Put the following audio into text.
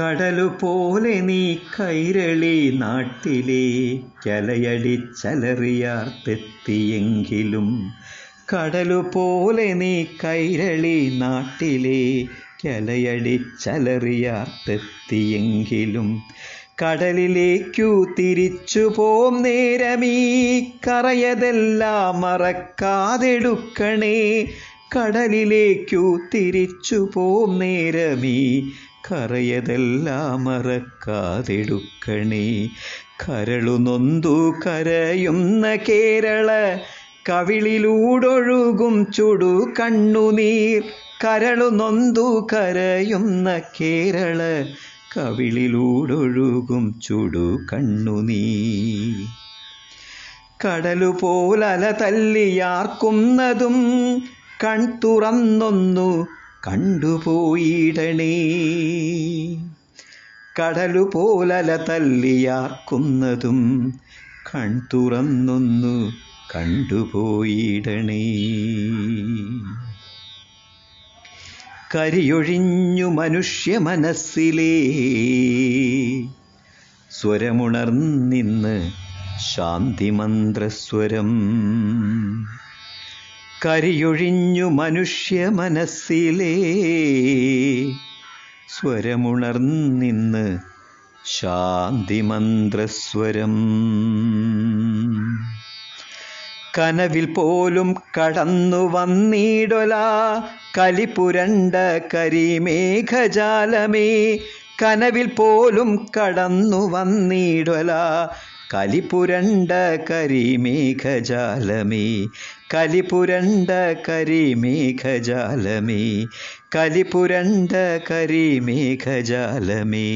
കടലു പോലെ നീ കൈരളി നാട്ടിലെ കലയടിച്ചലറിയാർത്തെത്തിയെങ്കിലും കടലു പോലെ നീ കൈരളി നാട്ടിലെ കലയടിച്ചലറിയാർത്തെത്തിയെങ്കിലും കടലിലേക്കു തിരിച്ചു പോം നേരമീ കറയതെല്ലാം മറക്കാതെടുക്കണേ. കടലിലേക്കു തിരിച്ചു പോം നേരമീ കറയതെല്ലാം മറക്കാതെടുക്കണേ. കരളു നൊന്തു കരയുന്ന കേരള കവിളിലൂടൊഴുകും ചുടു കണ്ണുനീർ. കരളു നൊന്തു കരയുന്ന കേരള കവിളിലൂടൊഴുകും ചുടു കണ്ണുനീർ. കടലുപോലല തല്ലിയാർക്കുന്നതും കൺ തുറന്നൊന്നു കണ്ടുപോയിടണേ. കടലുപോലല തല്ലിയാർക്കുന്നതും കൺ തുറന്നൊന്നു കണ്ടുപോയിടണേ. കരിയൊഴിഞ്ഞു മനുഷ്യ മനസ്സിലേ സ്വരമുണർന്നിന്ന് ശാന്തിമന്ത്രസ്വരം. കരിയൊഴിഞ്ഞു മനുഷ്യ മനസ്സിലേ സ്വരമുണർന്നിന്ന് ശാന്തിമന്ത്രസ്വരം. കനവിൽ പോലും കടന്നു വന്നിടൊല കലിപുരണ്ട കരിമേഘജാലമേ. കനവിൽ പോലും കടന്നു വന്നിടൊല കലിപുരണ്ട കരിമേഘജാലമേ കലിപുരണ്ട കരിമേഘജാലമേ കലിപുരണ്ട കരിമേഘജാലമേ